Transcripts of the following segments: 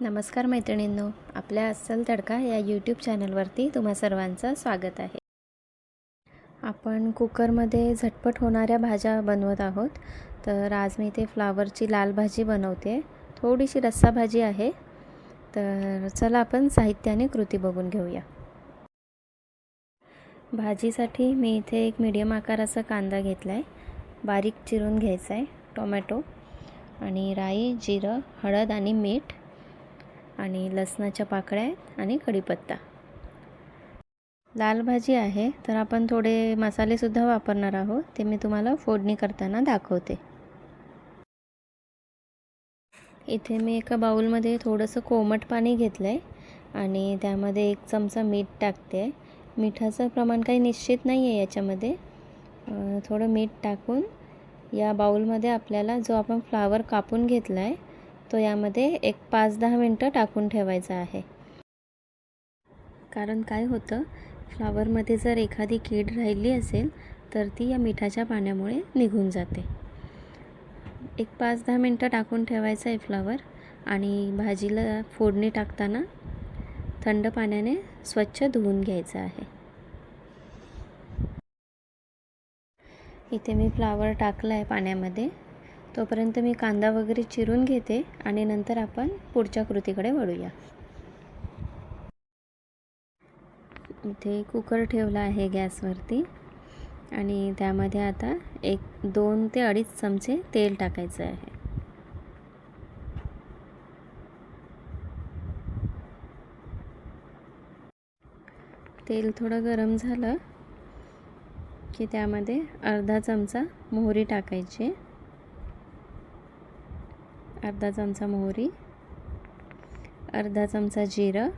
नमस्कार मैत्रिणींनो आपल्या अस्सल तडका या यूट्यूब चॅनलवरती तुम्हा सर्वांचं स्वागत आहे. आपण कुकरमध्ये झटपट होणाऱ्या भाज्या बनवत आहोत. तर आज मी इथे फ्लावरची लाल भाजी बनवते. थोडीशी रस्सा भाजी आहे. तर चला आपण साहित्याने कृती बघून घेऊया. भाजीसाठी मी इथे एक मीडियम आकाराचा कांदा घेतला आहे बारीक चिरून घ्यायचा आहे टोमॅटो आणि राई जिरं हळद आणि मीठ. आणि लसणाच्या पाकळ्या आहेत आणि कढीपत्ता. लाल भाजी आहे तर आपण थोडे मसालेसुद्धा वापरणार आहोत. ते मी तुम्हाला फोडणी करताना दाखवते. इथे मी एका बाऊलमध्ये थोडंसं कोमट पाणी घेतलं आहे आणि त्यामध्ये एक चमचा मीठ टाकते. आहे मिठाचं प्रमाण काही निश्चित नाही आहे याच्यामध्ये थोडं मीठ टाकून या बाऊलमध्ये आपल्याला जो आपण फ्लावर कापून घेतला आहे तो यामध्ये एक पाच दहा मिनटं टाकून ठेवायचा आहे. कारण काय होतं फ्लावरमध्ये जर एखादी कीड राहिली असेल तर ती या मिठाच्या पाण्यामुळे निघून जाते. एक पाच दहा मिनटं टाकून ठेवायचं आहे फ्लावर आणि भाजीला फोडणी टाकताना थंड पाण्याने स्वच्छ धुवून घ्यायचं आहे. इथे मी फ्लावर टाकला आहे पाण्यामध्ये. तोपर्यंत मी कांदा वगैरे चिरून घेते आणि नंतर आपण पुढच्या कृतीकडे वळूया. इथे कुकर ठेवला आहे गॅसवरती आणि त्यामध्ये आता एक दोन ते अडीच चमचे तेल टाकायचं आहे. तेल थोडं गरम झालं की त्यामध्ये अर्धा चमचा मोहरी टाकायची. अर्धा चमचा मोहरी अर्धा चमचा जिरं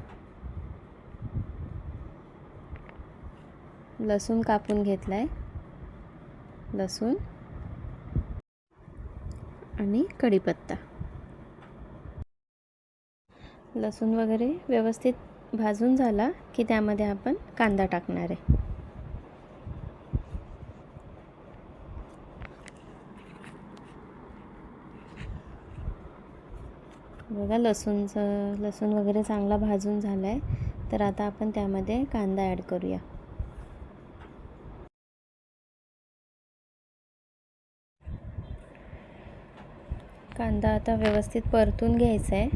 लसूण कापून घेतला आहे लसूण आणि कढीपत्ता. लसूण वगैरे व्यवस्थित भाजून झाला की त्यामध्ये आपण कांदा टाकणार आहे. बघा लसूणचं लसूण वगैरे चांगला भाजून झाला आहे तर आता आपण त्यामध्ये कांदा ॲड करूया. कांदा आता व्यवस्थित परतून घ्यायचा आहे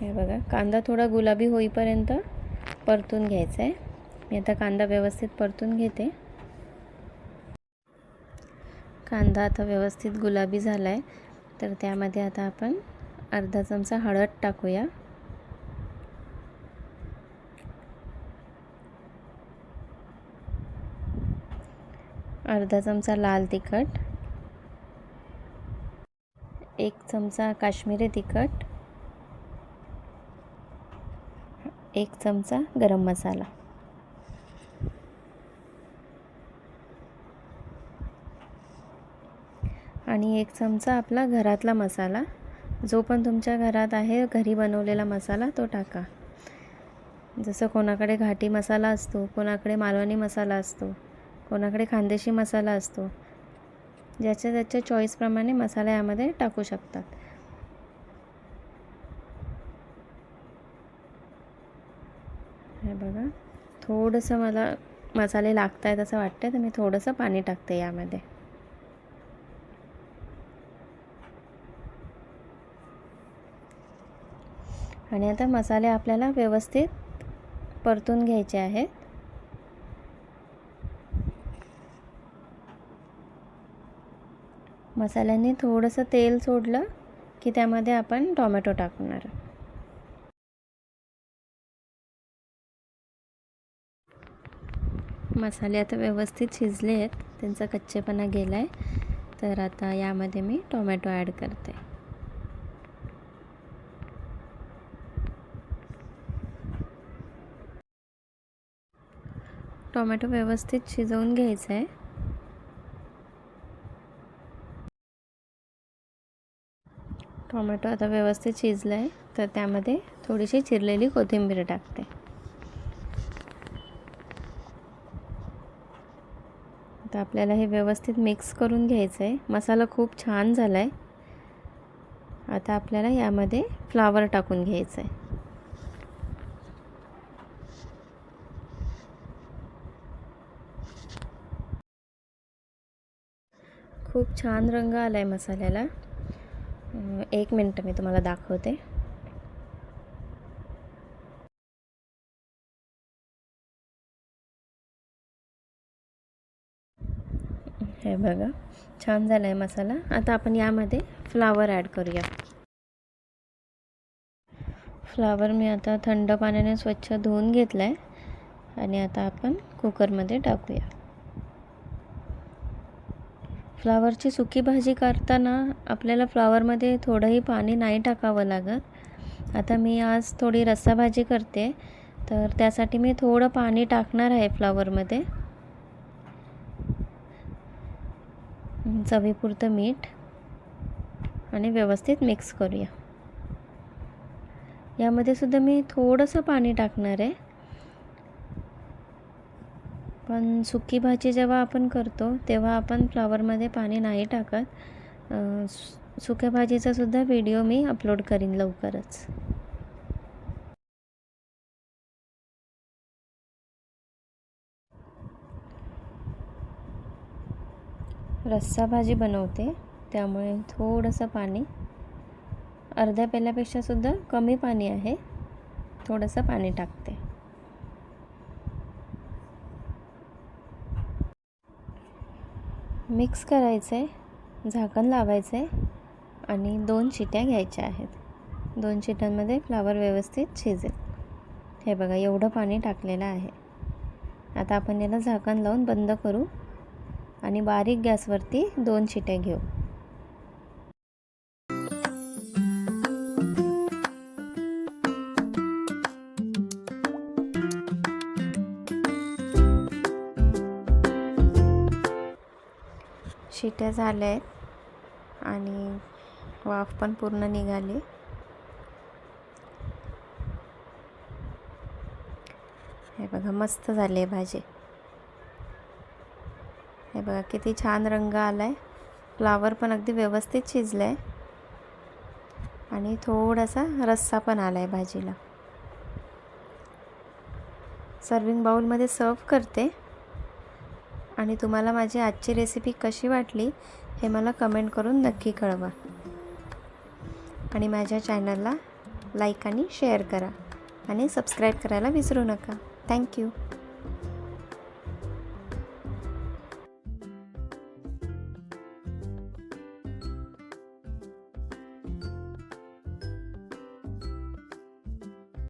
हे बघा कांदा थोडा गुलाबी होईपर्यंत परतून घ्यायचा आहे मी आता कांदा व्यवस्थित परतून घेते. कांदा आता व्यवस्थित गुलाबी झाला आहे तर त्यामध्ये आता आपण अर्धा चमचा हळद टाकूया. अर्धा चमचा लाल तिखट. एक चमचा काश्मीरी तिखट. एक चमचा गरम मसाला. आणि एक चमचा आपला घरातला मसाला. जो पण तुमच्या घरात आहे घरी बनवलेला मसाला तो टाका. जसं कोणाकडे घाटी मसाला असतो कोणाकडे मालवणी मसाला असतो कोणाकडे खानदेशी मसाला असतो ज्याच्या त्याच्या चॉईसप्रमाणे मसाला यामध्ये टाकू शकतात. हे बघा थोडंसं मला मसाले लागत आहेत असं वाटतं तर मी थोडंसं पाणी टाकते यामध्ये. आणि आता मसाले आपल्याला व्यवस्थित परतून घ्यायचे आहेत. मसाल्याने थोडंसं तेल सोडलं की त्यामध्ये आपण टोमॅटो टाकणार. मसाले आता व्यवस्थित शिजले आहेत त्यांचा कच्चेपणा गेला आहे तर आता यामध्ये मी टोमॅटो ॲड करते. टोमॅटो व्यवस्थित शिजवून घ्यायचं आहे टोमॅटो आता व्यवस्थित शिजलं आहे तर त्यामध्ये थोडीशी चिरलेली कोथिंबीर टाकते. आता आता आपल्याला हे व्यवस्थित मिक्स करून घ्यायचं आहे मसाला खूप छान झाला आहे आता आपल्याला यामध्ये फ्लावर टाकून घ्यायचं आहे खूप छान रंग आला आहे मसाल्याला एक मिनटं मी तुम्हाला दाखवते. हे बघा छान झाला आहे मसाला. आता आपण यामध्ये फ्लावर ॲड करूया. फ्लावर मी आता थंड पाण्याने स्वच्छ धुवून घेतला आहे आणि आता आपण कुकरमध्ये टाकूया. फ्लावरची सुकी भाजी करताना आपल्याला फ्लावरमध्ये थोडंही पाणी नाही टाकावं लागत. आता मी आज थोडी रस्सा भाजी करते. तर त्यासाठी मी थोडं पाणी टाकणार आहे फ्लावरमध्ये. चवीपुरतं मीठ. आणि व्यवस्थित मिक्स करूया. यामध्ये सुद्धा मी थोडंसं पाणी टाकणार आहे. पण सुकी भाजी जेव्हा आपण करतो तेव्हा आपण फ्लावरमध्ये पाणी नाही टाकत. सु- सुक्या भाजीचासुद्धा व्हिडिओ मी अपलोड करीन लवकरच. रस्सा भाजी बनवते त्यामुळे थोडंसं पाणी. अर्ध्या पेल्यापेक्षासुद्धा कमी पाणी आहे. थोडंसं पाणी टाकते. मिक्स करायचं आहे झाकण लावायचं आहे आणि दोन शिट्या घ्यायच्या आहेत. दोन शिट्यांमध्ये फ्लावर व्यवस्थित शिजेल. हे बघा एवढं पाणी टाकलेलं आहे. आता आपण याला झाकण लावून बंद करू आणि बारीक गॅसवरती दोन शिट्या घेऊ. शिट्या झाल्या आहेत आणि वाफ पण पूर्ण निघाली. हे बघा मस्त झाली आहे भाजी. हे बघा किती छान रंग आला आहे फ्लावर पण अगदी व्यवस्थित शिजलं आहे आणि थोडासा रस्सा पण आला आहे भाजीला. सर्विंग बाउलमध्ये सर्व करते. आणि तुम्हाला माझी आजची रेसिपी कशी वाटली हे मला कमेंट करून नक्की कळवा. आणि माझ्या चॅनलला लाईक आणि शेअर करा. आणि सबस्क्राईब करायला विसरू नका. थँक्यू